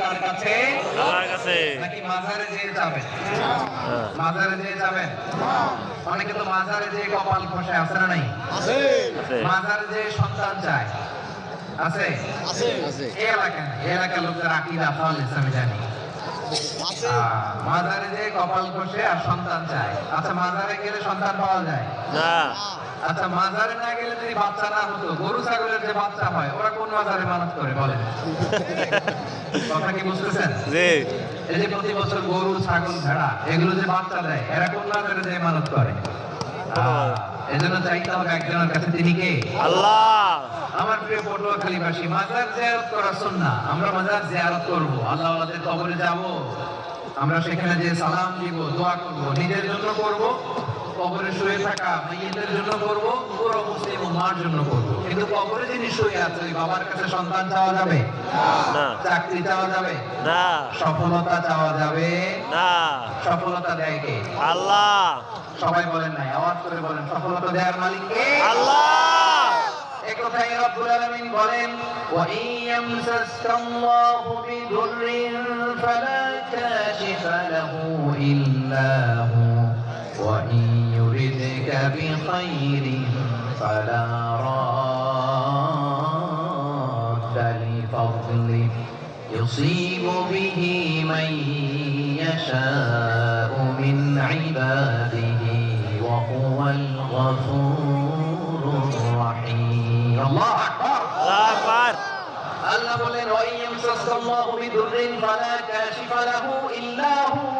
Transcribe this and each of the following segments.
কার কাছে? আল্লাহর কাছে। নাকি মাজারে যেয়ে যাবেন। মাজারে যেয়ে যাবেন? অনেকে তো মাজারে যেয়ে কপাল খসে আছে না নাই? আছে। মাজারে যেয়ে সন্তান চায়। আছে? এই এলাকায় এই এলাকার লোকদের আকিদা ফল আমি জানি। মাজারে যে কপাল খসে আর সন্তান চায়। আচ্ছা মাজারে গেলে সন্তান পাওয়া যায়? না। আচ্ছা মাজারে না গেলে যদি বাচ্চা না হতো গরু ছাগলের যে বাচ্চা হয় ওরা কোন মাজারে মানত করে বলেন? কথা কি বুঝতেছেন? জি। এই যে প্রতি বছর গরু ছাগল ভেড়া এগুলো যে বাচ্চা দেয় এরা কোন মাজারে যে মানত করে? আহ, এজন্য চাইতে হবে একজনের কাছে তিনি কে? আল্লাহ। আমার প্রিয় পটুয়াখালীবাসী মাজার জিয়ারত করা সুন্নাহ। আমরা মাজার জিয়ারত করব। আল্লাহ ওয়ালাদের কবরে যাব। আমরা সেখানে যে সালাম দিব দোয়া করব নিজের জন্য করব। কবরে শুয়ে থাকা মাইয়েদের জন্য করব পুরো মুসলিম উম্মার জন্য করব। কিন্তু কবরে যিনি শুয়ে আছে ওই বাবার কাছে সন্তান চাওয়া যাবে? না। চাকরি চাওয়া যাবে? না। সফলতা চাওয়া যাবে? না। সফলতা দেয় কে? আল্লাহ। সবাই বলেন নাই আওয়াজ করে বলেন সফলতা দেওয়ার মালিক কে? আল্লাহ। একথাই রব্বুল আলামিন বলেন ওয়া ইয়ামসাসকাল্লাহু বিদুররিন ফালা কাশিফা লাহু ইল্লা হু ওয়া يردك بخير فلا راد لفضله يصيب به من يشاء من عباده وهو الغفور الرحيم. الله أكبر. الله أكبر. الله بولين وإن يمسسك الله بضر فلا كاشف له إلا هو.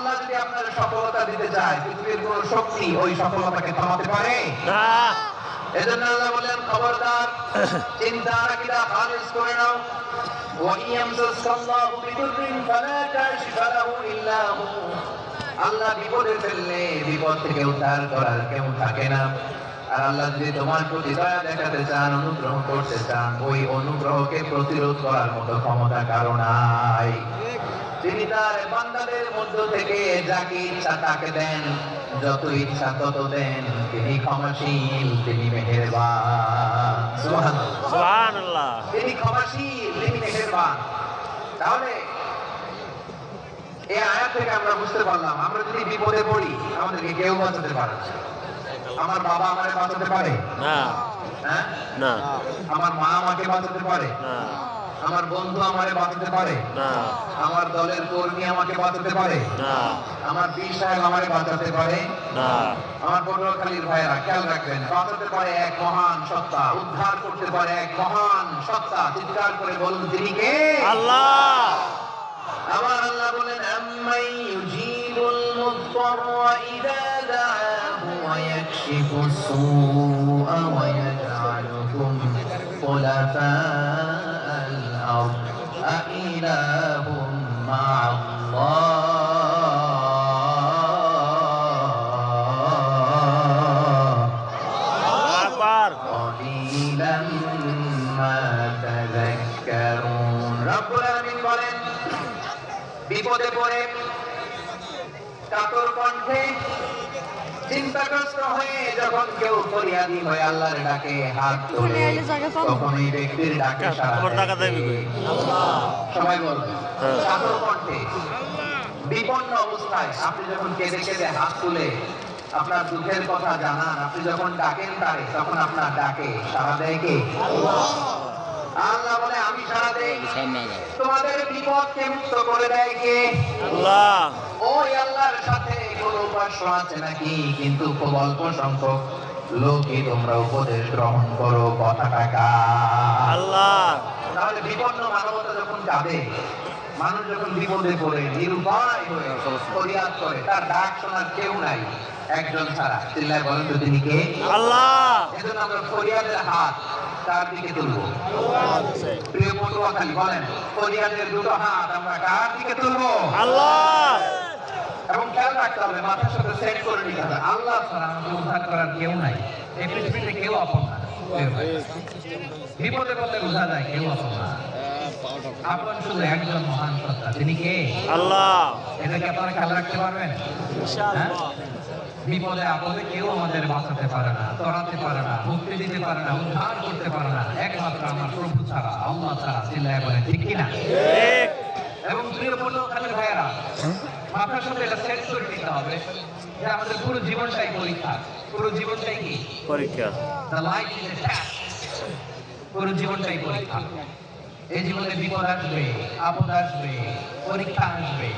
সফলতা দিতে চায় পৃথিবীর কোন শক্তি ওই সফলতাকে থামাতে পারে? না। এজন্য আল্লাহ বলেন খবরদার চিন্তা রাখিরা খালিস করে নাও। আল্লাহ বিপদে ফেললে বিপদ থেকে উদ্ধার করার কেউ থাকে না। আর আল্লাহ যদি তোমার প্রতি দয়া দেখাতে চান অনুগ্রহ করতে চান ওই অনুগ্রহকে প্রতিরোধ করার মতো ক্ষমতা কারও নাই। তিনি তার বান্দাদের মধ্য থেকে যাকে ইচ্ছা তাকে দেন যত ইচ্ছা তত দেন। তিনি ক্ষমাশীল তিনি মেহেরবান। সুবহানাল্লাহ। তিনি ক্ষমাশীল তিনি মেহেরবান। তাহলে এই আয়াত থেকে আমরা বুঝতে পারলাম আমরা যদি বিপদে পড়ি আমাদেরকে কেউ বাঁচাতে পারে আমার বাবা আমাকে বাঁচাতে পারে? না। হ্যাঁ? না। আমার মা আমাকে বাঁচাতে পারে? না। আমার বন্ধু আমারে বাঁচাতে পারে। না। আমার দলের কর্মী আমাকে বাঁচাতে পারে। না। আমার বীর সাহেব আমাকে বাঁচাতে পারে। না। আমার পটুয়াখালীর ভাইয়েরা খেয়াল রাখবেন বাঁচাতে পারে এক মহান সত্তা উদ্ধার করতে পারে এক মহান সত্তা চিৎকার করে বলুন তিনি কে? আল্লাহ। আমার আল্লাহ বলেন আম্মাই ইউজিবুল মুদতাররা ইযা দাআহু ওয়া ইয়াকশিফুস সুআ ওয়া ইয়াজআলুকুম আরদ আইলাহুম মা'আল্লাহ আকবার قليلا ما تذكرون রব্বুল আলামিন বলেন বিপদে পড়ে কাতর কণ্ঠে চিন্তাগ্রস্ত হয়ে যখন কেউ ফরিয়াদি হয়ে আল্লাহর ডাকে হাত তোলে তখন এই ব্যক্তির ডাকে সাড়া তোমার টাকা দেয়। দেবে কে? কই? সবাই বলবে। কণ্ঠে বিপন্ন অবস্থায় আপনি যখন কেঁদে কেঁদে হাত তুলে আপনার দুঃখের কথা জানান আপনি যখন ডাকেন তারে তখন আপনার ডাকে সারা দেয় কে? আল্লাহ। বলে আমি সারা দেই। তোমাদের বিপদকে মুক্ত করে দেয় কে? আল্লাহ। কোন আছে নাকি? কিন্তু খুব অল্প সংখ্যক লোকই তোমরা উপদেশ গ্রহণ করো কথা টাকা আল্লাহ। তাহলে বিপন্ন মানবতা যখন কাঁদে মানুষ যখন বিপদে পড়ে নিরুপায় হয়ে ফরিয়াদ করে তার ডাক শোনার কেউ নাই একজন ছাড়া। চিল্লায় বলেন তো তিনি কে? আল্লাহ। এজন্য আমরা ফরিয়াদের হাত তার দিকে তুলবো। প্রিয় পটুয়াখালী বলেন ফরিয়াদের দুটো হাত আমরা কার দিকে তুলবো? আল্লাহ। এবং খেয়াল রাখতে হবে মাথার সাথে সেট করে নিতে হবে। আল্লাহ ছাড়া আমাকে উদ্ধার করার কেউ নাই। এই পৃথিবীতে কেউ আপন না। বিপদে পদে বোঝা যায় কেউ আপন না। আপন শুধু একজন মহান সত্তা তিনি কে? আল্লাহ। এটাকে আপনারা খেয়াল রাখতে পারবেন? হ্যাঁ? বিপদে আপদে কেউ আমাদের বাঁচাতে পারে না তরাতে পারে না মুক্তি দিতে পারে না উদ্ধার করতে পারে না। একমাত্র আমার প্রভু ছাড়া আল্লাহ ছাড়া চিল্লায় বলে ঠিক কিনা? ঠিক। এবং প্রিয় বলল খালির ভাইয়েরা মাথার সাথে এটা সেট করে নিতে হবে। যে আমাদের পুরো জীবনটাই পরীক্ষা। পুরো জীবনটাই কি? পরীক্ষা। The life is a test পুরো জীবনটাই পরীক্ষা। এই জীবনে বিপদ আসবে আপদ আসবে পরীক্ষা আসবে।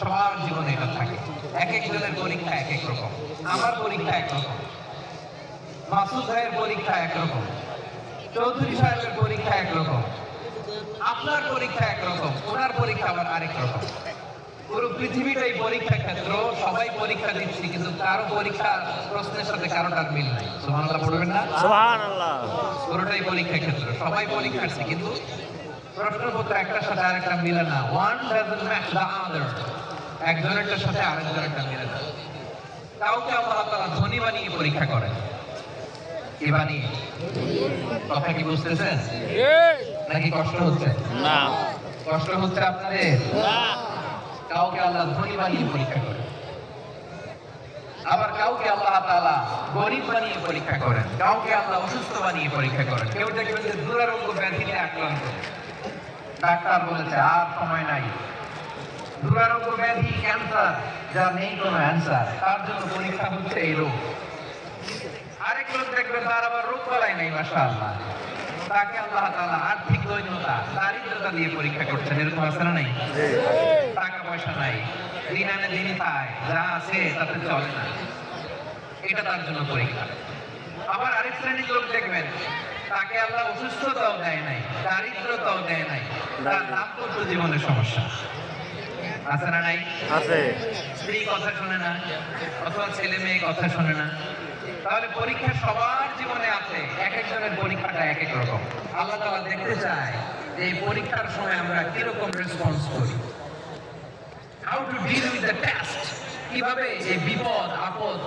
সবার জীবনে এটা থাকে। এক এক একজনের পরীক্ষা এক এক রকম। আমার পরীক্ষা এক রকম। মাসুদ ভাইয়ের পরীক্ষা এক রকম। চৌধুরী সাহেবের পরীক্ষা এক রকম। আপনার পরীক্ষা পরীক্ষা আবার আরেক রকম পুরো পৃথিবীটাই পরীক্ষা ক্ষেত্র সবাই পরীক্ষা দিচ্ছি কিন্তু কারও পরীক্ষা প্রশ্নের সাথে কারোটার মিল নাই। সুবহানাল্লাহ পড়বেন না? সুবহান আল্লাহ পুরোটাই পরীক্ষা ক্ষেত্র সবাই পরীক্ষার্থী কিন্তু প্রশ্নপত্র একটার সাথে আরেকটা মিলে না। One doesn't match the other একজনেরটার সাথে আরেকজনেরটা মিলে না। কাউকে আল্লাহ তাআলা ধনী বানিয়ে পরীক্ষা করে কি বানিয়ে? কথা কি বুঝতেছেন? নাকি কষ্ট হচ্ছে? না। কষ্ট হচ্ছে আপনাদের? কাউকে আল্লাহ ধনী বানিয়ে পরীক্ষা করে আবার কাউকে আল্লাহ তাআলা গরিব বানিয়ে পরীক্ষা করেন। কাউকে আল্লাহ অসুস্থ বানিয়ে পরীক্ষা করেন। কেউ দেখবেন যে দুরারোগ্য ব্যাধিতে আক্রান্ত। ডাক্তার বলেছে, আর সময় নাই। দুরারোগ্য ব্যাধি, ক্যান্সার যা নেই কোনো অ্যান্সার। তার জন্য পরীক্ষা হচ্ছে এই রোগ। আরেক লোক দেখবে, তার আবার রোগ বলাই নাই, মাশাআল্লাহ। তাকে আল্লাহ তাআলা আর্থিক দৈন্যতা দারিদ্রতা দিয়ে পরীক্ষা করছেন। এরকম আছে না নাই? টাকা পয়সা নাই। দিন আনে দিন পায়। যা আছে তাতে চলে না। এটা তার জন্য পরীক্ষা। আবার আরেক শ্রেণির লোক দেখবেন তাকে আল্লাহ অসুস্থতাও দেয় নাই দারিদ্রতাও দেয় নাই। তার দাম্পত্য জীবনের সমস্যা। আছে না নাই? আছে। স্ত্রী কথা শোনে না অথবা ছেলে মেয়ে কথা শোনে না। তাহলে পরীক্ষা সবার জীবনে আছে। এক একজনের পরীক্ষাটা এক এক রকম। আল্লাহ তালা দেখতে চায় যে এই পরীক্ষার সময় আমরা কীরকম রেসপন্স করি। How to deal with the test কীভাবে এই বিপদ, আপদ